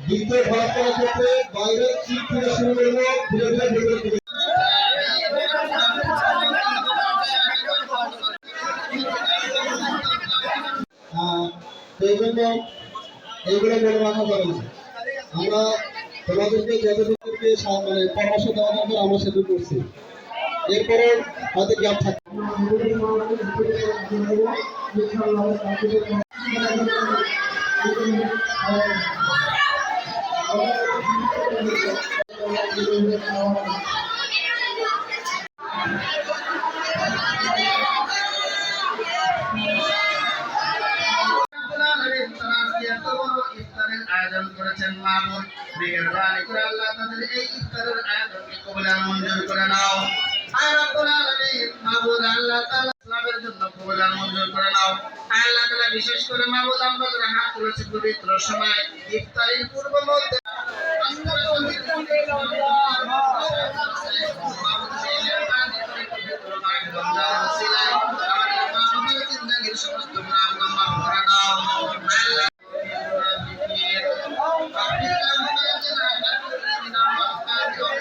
দ্বিতীয় ভাগ করার ক্ষেত্রে বাইরের চিপ থেকে শুরু করব ধীরে ধীরে ভেতরে আহ, এই জন্য এইগুলো মনে রাখা যাবে না। আমরা তোমাদেরকে যতটুকুকে সা- মানে পরামর্শ দেওয়া দরকার, আমরা সেটুকু করছি। এরপরে হয়তো গ্যাপ থাকে আয়োজন করেছেন মামুন মেহেরবানি করে আল্লাহ তাদের এই ইফতারের আয়োজনকে কবুল আর মঞ্জুর করে নাও। মাহবুব বিশেষ করে মাহবুব আমরা হাত তুলেছি পবিত্র সময়। ইফতারের পূর্ব মুহূর্তে সমস্ত